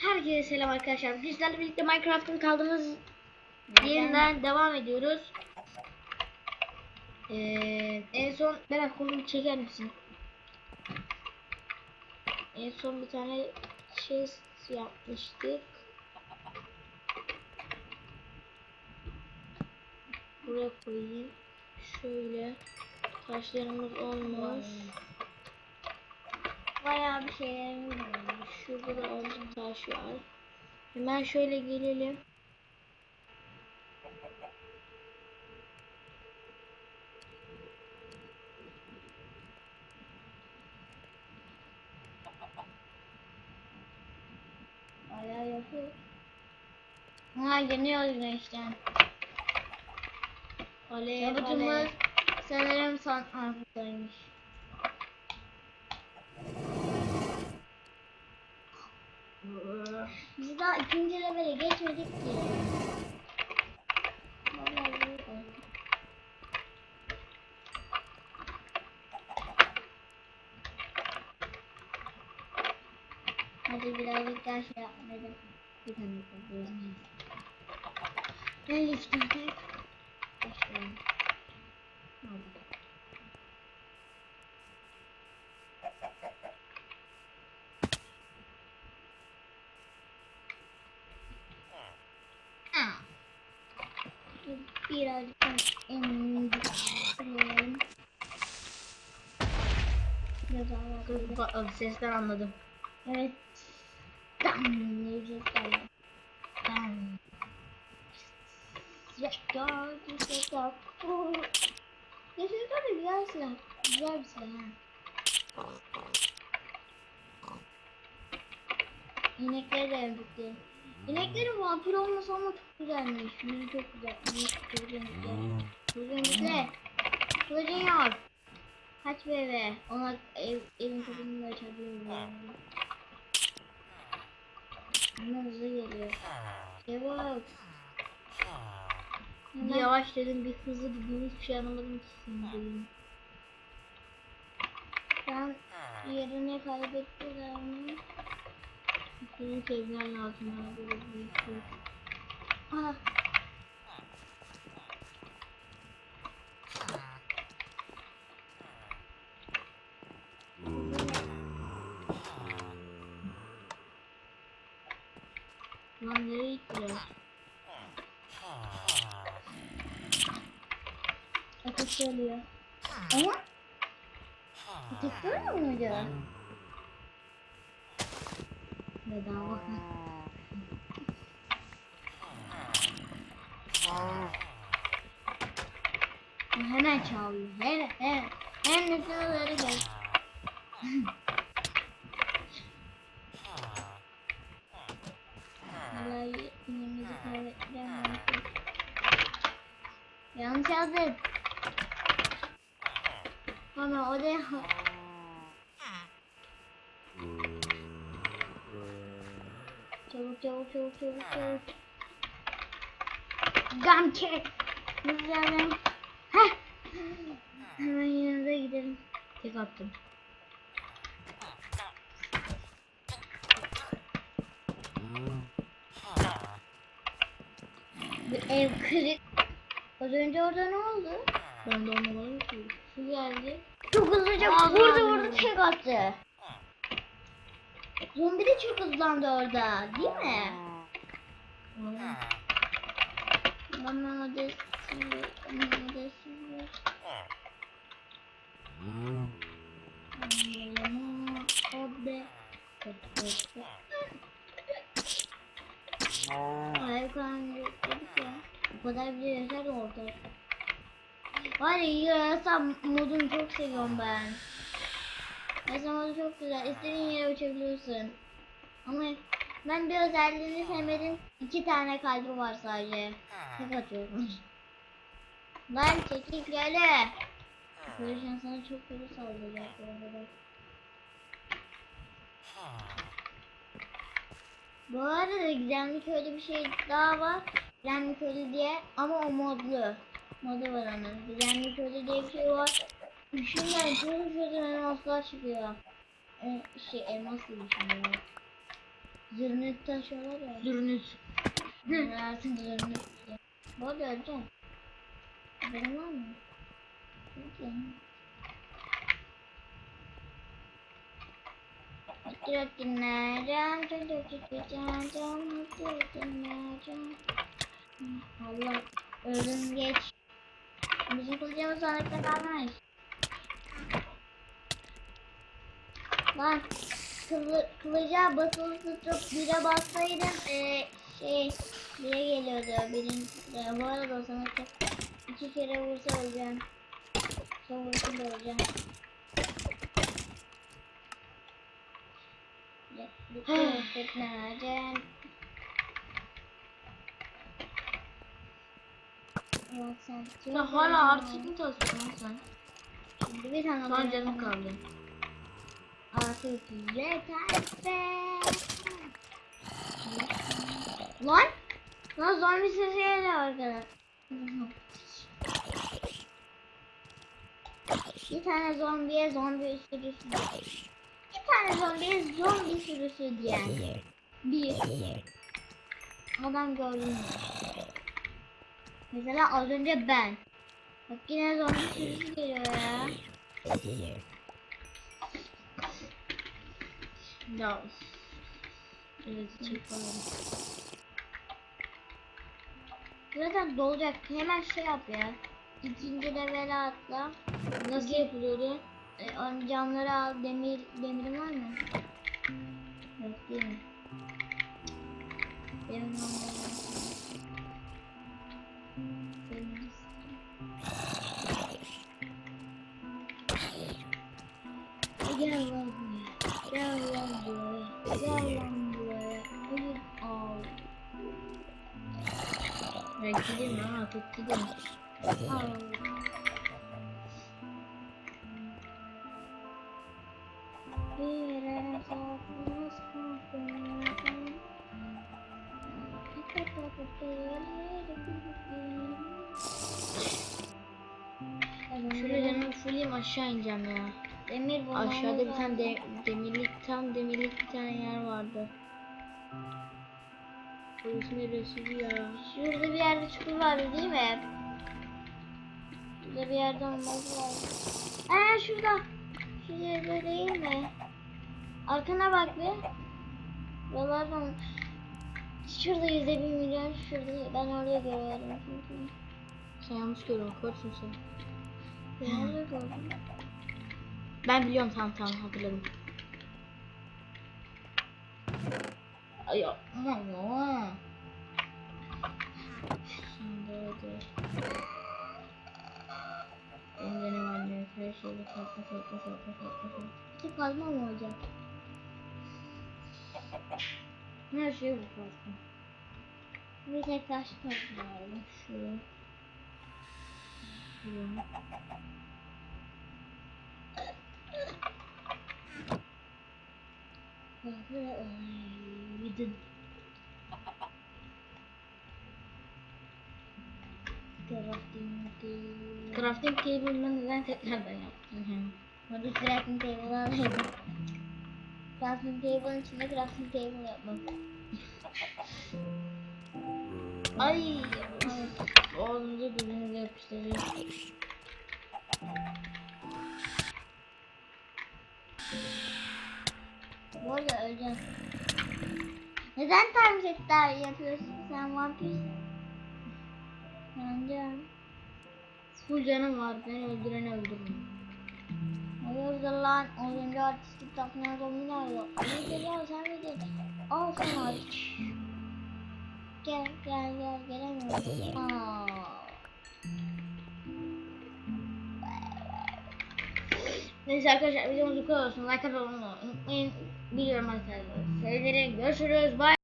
Herkese selam arkadaşlar. Bizlerle birlikte Minecraft'ın kaldığımız yerinden devam ediyoruz. Ee, en son Berat kolumu çeker misin? En son bir tane şey yapmıştık. Buraya koyayım. Şöyle taşlarımız olmuş. Bayağı bir şeylerimiz var. Şurada da azıcık taş var. Hemen şöyle gelelim. Bayağı yapıyor. Ha yanıyor güneşten. Alev, Tabutumuz alev. sanırım son harfdaymış. Biz daha ikinci levele geçmedik ki. Oldu. Hadi birazcık daha şey yapmadım. Bir tane yapalım. Ben liftten başlayalım. Hadi. Ah. Birazcık emdirelim. Biraz patladı sesten anladım. Evet. Dam diyeceğiz galiba. Dam. Rekor, rekor. Oo. Gerçekten de güzel silah. Güzel bir silah. İnekleri de emdikti. İneklerin vampir olması ama çok güzelmiş. Yüzü çok güzel. Kızım bize. Kılıcın yok. Kaç bir eve. Ona ev, evin kapısını da açabilirim. Ama hızlı geliyor. Çabuk. Bir yavaş dedim bir hızlı dedim hiçbir şey anlamadım ki dediğin. Ben yerini kaybettiler Senin sevgilen lazım bana böyle büyük büyük. Ah. Lan nereye gittiler? Ateş geliyor. Ama ateş görmüyor muydu? Bedava. Hemen çalıyor. Hemen hemen. Hem nüfusları gel. Vallahi inimizi kaybettiren Yanlış yazdım. Ama o da Çabuk çabuk çabuk çabuk çabuk. Gam çek. Hızlı yazdım. Heh. Hemen yanına gidelim. Tek attım. Bir ev kırık. Az önce orada ne oldu? Ben de olmamalı ki. Su geldi. Çok hızlıca vurdu vurdu tek attı. Zombi de çok hızlandı orada değil mi? Bana odası bana odası Hayır kanka dedik ya. O kadar bile yaşadım orada. Var ya yarasa modunu çok seviyorum ben. Yarasa modu çok güzel. İstediğin yere uçabiliyorsun. Ama ben bir özelliğini sevmedim. İki tane kalbi var sadece. Tek atıyorum. Lan çekil gele. Görüşen sana çok kötü saldıracak bu arada. Gizemli Köy'de bir şey daha var. Gizemli Köy'de diye ama o modlu. Modu var onun. Gizemli Köy'de diye bir şey var. Düşünden çok şuradan elmaslar çıkıyor. Ee, şey elmas gibi düşünüyorum. Zırnık taşıyorlar ya. Zürnüt. Zırnık. Bu arada öleceğim. Haberin var mı? Peki. Direkt dinleyeceğim, çocuk gideceğim, direkt dinleyeceğim. Allah, ölüm geç. Bizim kılacağımız sandıkta kalmış. Lan, kılı, kılıca basılı tutup bire bassaydım, eee, şey, bire geliyordu birinci. E, bu arada o sandıkta iki kere vursa öleceğim. Son vursa da öleceğim. Yok sen. Hala artık mı tasıyorsun sen? Şimdi bir tane Son canım kaldı. Artık yeter be. Lan. Lan zombi sesi geliyor. Bir tane zombiye zombi sürüsü. Bir tane zombiye zombi sürüsü diyen. Bir. Adam gördün mü? Mesela az önce ben. Bak yine zombi sürüsü geliyor ya. Ya. Evet. Zaten dolacak. Hemen şey yap ya. İkinci levele atla. Nasıl yapılıyordu? E, camları al. Demir, demirin var mı? Yok değil mi? Benim onları Demir. Gel lan al. Ben gideyim lan artık gideyim. Şöyle canımı fulleyim aşağı ineceğim ya. Demir bulmamız Aşağıda bir tane de, demirlik tam demirlik bir tane yer vardı. Burası neresi ya? Şurada bir yerde çukur vardı değil mi? Şurada bir yerde olmaz lazım. Aa şurada. Şurada böyle değil mi? Arkana bak bir. Buralardan Şurada yüzde bir milyon şurada ben oraya görüyorum çünkü. Sen yanlış görüyorsun, körsün sen. Ben orada gördüm. Ben biliyorum tamam tamam hatırladım. Ay yapma ya. Şimdi hadi. Elimde ne var yok her şeyi farklı farklı farklı farklı farklı. İki kazma mı olacak? Her şey bu farklı. Bir tek taş kazma Şu. Gidin. Crafting table. Crafting table'ı neden tekrardan yaptın? Hadi crafting table alayım. Crafting table'ın içinde crafting table yapmak. Ay. Oğlumuzu birbirine yapıştırıyor. Bu arada öleceğim. Neden time yapıyorsun sen vampirsin? Yanacağım. Full canım var. Beni öldüreni öldürürüm. Hayırdır lan? Önce artistik takmaya zombiler yok. Ne geliyor sen miydin? Al sana. Gel gel gel gelemiyorum. Aa. Neyse arkadaşlar videomuz bu kadar olsun. Like atmayı unutmayın. Biliyorum arkadaşlar. Sevgilerim. Görüşürüz. Bye.